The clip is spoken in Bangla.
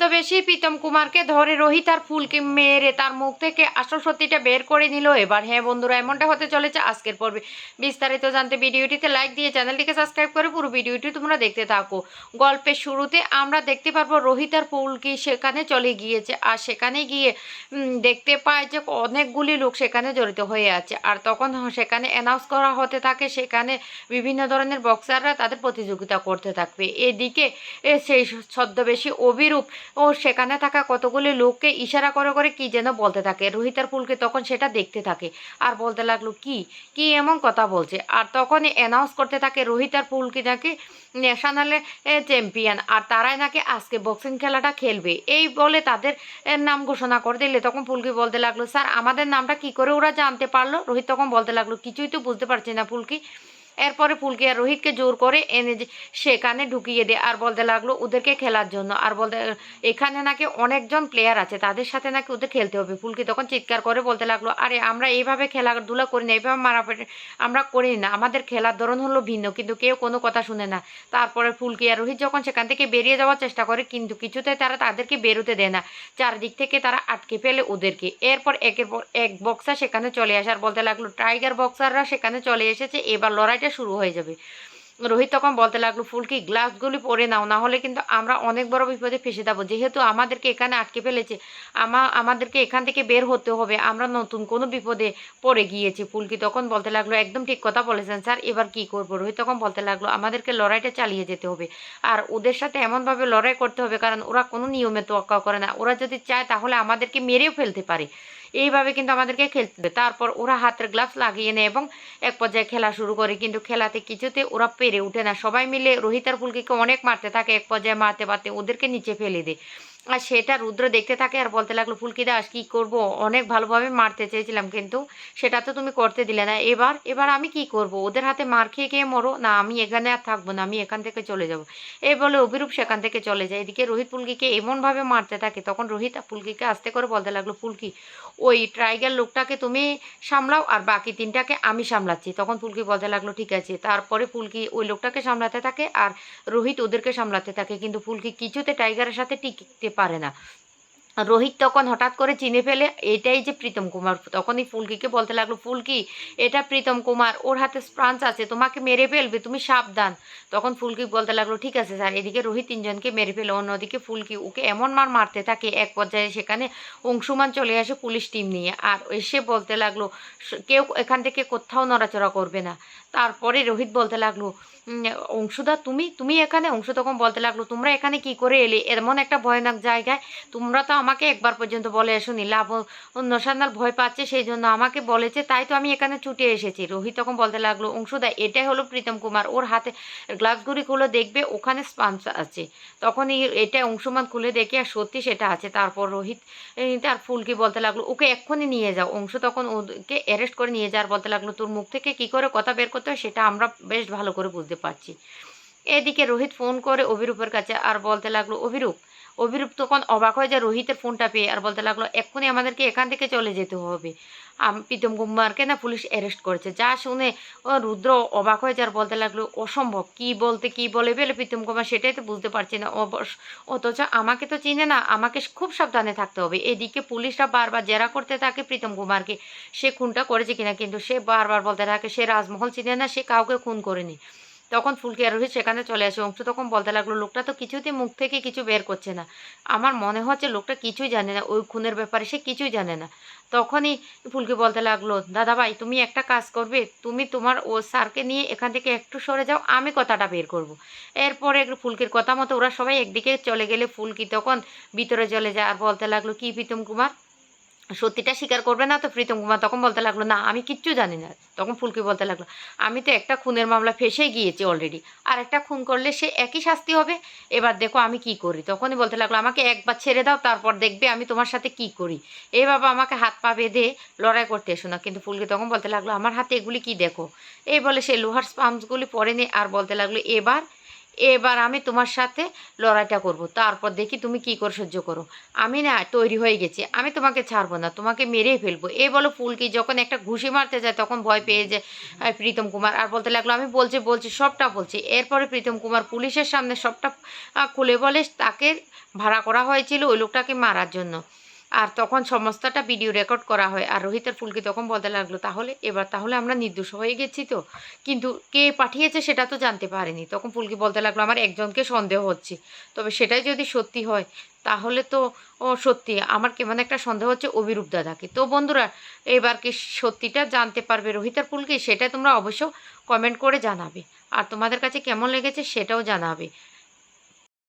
বেশি প্রীতম কুমারকে ধরে রোহিত আর ফুলকে মেরে তার মুখ থেকে আসল সত্যিটা বের করে নিল এবার। হ্যাঁ বন্ধুরা, এমনটা হতে চলেছে আজকের পর্বে। বিস্তারিত জানতে ভিডিওটিতে লাইক দিয়ে চ্যানেলটিকে সাবস্ক্রাইব করে পুরো ভিডিওটি তোমরা দেখতে থাকো। গল্পের শুরুতে আমরা দেখতে পারব রোহিত আর ফুলকি সেখানে চলে গিয়েছে আর সেখানে গিয়ে দেখতে পায় যে অনেকগুলি লোক সেখানে জড়িত হয়ে আছে। আর তখন সেখানে অ্যানাউন্স করা হতে থাকে সেখানে বিভিন্ন ধরনের বক্সাররা তাদের প্রতিযোগিতা করতে থাকবে। এদিকে সেই ছদ্মবেশী অভিরূপ ও সেখানে থাকা কতগুলি লোককে ইশারা করে করে কি যেন বলতে থাকে। রোহিত আর ফুলকে তখন সেটা দেখতে থাকে আর বলতে লাগল, কি? কি এমন কথা বলছে? আর তখনই অ্যানাউন্স করতে থাকে রোহিত আর ফুলকি নাকি ন্যাশনালে চ্যাম্পিয়ন আর তারাই নাকি আজকে বক্সিং খেলাটা খেলবে? এই বলে তাদের নাম ঘোষণা করে দিলে। তখন ফুলকি বলতে লাগল, স্যার, আমাদের নামটা কি করে ওরা জানতে পারল? রোহিত তখন বলতে লাগল, কিছুই তো বুঝতে পারছি না ফুলকি। এরপরে ফুলকি আর রোহিতকে জোর করে এনে সেখানে ঢুকিয়ে দেয় আর বলতে লাগল ওদেরকে খেলার জন্য। আর বলতে, এখানে নাকি অনেকজন প্লেয়ার আছে, তাদের সাথে নাকি ওদের খেলতে হবে। ফুলকি তখন চিৎকার করে বলতে লাগল, আরে, আমরা এইভাবে খেলাধুলা করি না, এইভাবে মারাপিটি আমরা করি না। আমাদের খেলার ধরন হলো ভিন্ন, কিন্তু কেউ কোনো কথা শুনে না। তারপরে ফুলকি আর রোহিত যখন সেখান থেকে বেরিয়ে যাওয়ার চেষ্টা করে, কিন্তু কিছুতে তারা তাদেরকে বেরোতে দেয় না। চারদিক থেকে তারা আটকে ফেলে ওদেরকে। এরপর একের পর এক বক্সার সেখানে চলে আসে। আর বলতে লাগল টাইগার বক্সাররা সেখানে চলে এসেছে, এবার লড়াইটা শুরু হয়ে যাবে। রোহিত তখন বলতে লাগল, ফুলকি গ্লাভসগুলি পরে নাও না হলে কিন্তু আমরা অনেক বড় বিপদে ফেসে যাব। যেহেতু আমাদেরকে এখানে আটকে ফেলেছে, আমা, আমাদেরকে এখান থেকে বের হতে হবে। আমরা নতুন কোনো বিপদে পড়ে গিয়েছি। ফুলকি তখন বলতে লাগল, একদম ঠিক কথা বলেছেন স্যার, এবার কি করব? রোহিত তখন বলতে লাগল, আমাদেরকে লড়াইটা চালিয়ে যেতে হবে। আর ওদের সাথে এমনভাবে লড়াই করতে হবে, কারণ ওরা কোনো নিয়মে তোয়াক্কা করে না। ওরা যদি চায়, তাহলে আমাদেরকে মেরেও ফেলতে পারে। এইভাবে কিন্তু আমাদেরকে খেলতে হবে তারপর ওরা হাতের গ্লাভস লাগিয়ে নেয় এবং এক পর্যায়ে খেলা শুরু করে। কিন্তু খেলাতে কিছুতে ওরা পেরে ওঠে না। সবাই মিলে রোহিতার ফুলকিকে অনেক মারতে থাকে। এক পর্যায়ে মারতে মারতে ওদেরকে নিচে ফেলে দেয়। আর সেটা রুদ্র দেখতে থাকে আর বলতে লাগল, ফুলকি দাস, কী করব? অনেক ভালোভাবে মারতে চেয়েছিলাম কিন্তু সেটা তো তুমি করতে দিলে না। এবার এবার আমি কি করব? ওদের হাতে মার খেয়ে খেয়ে মরো? না, আমি এখানে আর থাকব না, আমি এখান থেকে চলে যাব। এই বলে অভিরূপ সেখান থেকে চলে যায়। এদিকে রোহিত ফুলকিকে এমনভাবে মারতে থাকে, তখন রোহিত ফুলকিকে আস্তে করে বলতে লাগল, ফুলকি, ওই ট্রাইগার লোকটাকে তুমি সামলাও আর বাকি তিনটাকে আমি সামলাচ্ছি। তখন ফুলকি বলতে লাগল, ঠিক আছে। তারপরে ফুলকি ওই লোকটাকে সামলাতে থাকে আর রোহিত ওদেরকে সামলাতে থাকে। কিন্তু ফুলকি কিছুতে টাইগারের সাথে টিকতে পারে না। রোহিত তখন হঠাৎ করে চিনে ফেলে, এটাই যে প্রীতম কুমার। তখনই ফুলকিকে বলতে লাগল, ফুলকি, এটা প্রীতম কুমার। ওর হাতে স্প্রাঞ্চ আছে, তোমাকে মেরে ফেলবে, তুমি সাবধান। তখন ফুলকি বলতে লাগল, ঠিক আছে স্যার, এদিকে রোহিত তিনজনকে মেরে ফেলে, অন্যদিকে ফুলকি, ওকে এমন মার মারতে থাকে, এক পর্যায়ে সেখানে অংশুমান চলে আসে পুলিশ টিম নিয়ে। আর এসে বলতে লাগল কেউ এখান থেকে কোথাও নড়াচড়া করবে না। তারপরে রোহিত বলতে লাগল অংশুদা, তুমি তুমি এখানে অংশু তখন বলতে লাগল, তোমরা এখানে কি করে এলে? এমন একটা ভয়ানক জায়গায় তোমরা তো আমাকে একবার পর্যন্ত বলে এসোনি লাভ নসান্নাল ভয় পাচ্ছে, সেই জন্য আমাকে বলেছে, তাই তো আমি এখানে ছুটে এসেছি। রোহিত তখন বলতে লাগল, অংশুদা, এটাই হলো প্রীতম কুমার। ওর হাতে গ্লাভসগুলি খুলে দেখবে, ওখানে স্পাঞ্চ আছে। তখনই এটা অংশুমান খুলে দেখে, আর সত্যি সেটা আছে। তারপর রোহিত তার ফুলকি বলতে লাগল, ওকে এক্ষুনি নিয়ে যাও। অংশু তখন ওকে অ্যারেস্ট করে নিয়ে যাওয়ার বলতে লাগল, তোর মুখ থেকে কি করে কথা বের করতে হয় সেটা আমরা বেশ ভালো করে বুঝতে পারছি। এদিকে রোহিত ফোন করে অভিরূপের কাছে আর বলতে লাগল, অভিরূপ অভিরূপ তখন অবাক হয়ে যায় রোহিতের ফোনটা পেয়ে আর বলতে লাগল, এক্ষুনি আমাদেরকে এখান থেকে চলে যেতে হবে। প্রীতম কুমারকে না পুলিশ অ্যারেস্ট করেছে। যা শুনে রুদ্র অবাক হয়ে যায় আর বলতে লাগল, অসম্ভব, কি বলতে, কি বলে ফেলে প্রীতম কুমার সেটাই তো বুঝতে পারছি না। অথচ আমাকে তো চিনে না, আমাকে খুব সাবধানে থাকতে হবে। এদিকে পুলিশরা বারবার জেরা করতে থাকে প্রীতম কুমারকে সে খুনটা করেছে কিনা, কিন্তু সে বারবার বলতে থাকে, সে রাজমহল চিনে না, সে কাউকে খুন করেনি। তখন ফুলকি আর রোহিত সেখানে চলে আসে। অংশ তখন বলতে লাগল, লোকটা তো কিছুতে মুখ থেকে কিছু বের করছে না। আমার মনে হচ্ছে লোকটা কিছুই জানে না। ওই খুনের ব্যাপারে সে কিছুই জানে না। তখনই ফুলকি বলতে লাগল, দাদা ভাই, তুমি একটা কাজ করবে। তুমি তোমার ও স্যারকে নিয়ে এখান থেকে একটু সরে যাও, আমি কথাটা বের করব। এরপরে একটু ফুলকির কথা মতো ওরা সবাই একদিকে চলে গেলে ফুলকি তখন ভিতরে চলে যায়। আর বলতে লাগল, কি প্রীতম কুমার সত্যিটা স্বীকার করবে না তো প্রীতম কুমার তখন বলতে লাগল, না, আমি কিচ্ছু জানি না। তখন ফুলকি বলতে লাগল, আমি তো একটা খুনের মামলা ফেসে গিয়েছি অলরেডি আর একটা খুন করলে সে একই শাস্তি হবে? এবার দেখো আমি কি করি। তখনই বলতে লাগল, আমাকে একবার ছেড়ে দাও, তারপর দেখবে আমি তোমার সাথে কি করি। এ বাবা, আমাকে হাত পা বেঁধে লড়াই করতে এসো না। কিন্তু ফুলকি তখন বলতে লাগল, আমার হাতে এগুলি কি দেখো? এই বলে সে লোহার স্পাম্পসগুলি পরে নে আর বলতে লাগল, এবার এবার আমি তোমার সাথে লড়াইটা করব। তারপর দেখি তুমি কি করে সহ্য করো। আমি না তৈরি হয়ে গেছি। আমি তোমাকে ছাড়বো না। তোমাকে মেরেই ফেলব। এ বলো ফুলকি, যখন একটা ঘুষি মারতে যায়, তখন ভয় পেয়ে যায় প্রীতম কুমার। আর বলতে লাগল, আমি বলছি বলছি, সবটা বলছি। এরপরে প্রীতম কুমার পুলিশের সামনে সবটা খুলে বলে, তাকে ভাড়া করা হয়েছিল ওই লোকটাকে মারার জন্য। আর তখন সমস্তটা ভিডিও রেকর্ড করা হয় আর রোহিতের ফুলকি তখন বলতে লাগল, তাহলে, এবার তাহলে আমরা নির্দোষ হয়ে গেছি তো। কিন্তু কে পাঠিয়েছে সেটা তো জানতে পারেনি। তখন ফুলকি বলতে লাগল, আমার একজনকে সন্দেহ হচ্ছে। তবে সেটাই যদি সত্যি হয়, তাহলে তো, ও সত্যি, আমার কেমন একটা সন্দেহ হচ্ছে অভিরূপ দাদাকে। তো বন্ধুরা, এবার কি সত্যিটা জানতে পারবে রোহিতার ফুলকি? সেটা তোমরা অবশ্য কমেন্ট করে জানাবে। আর তোমাদের কাছে কেমন লেগেছে সেটাও জানাবে।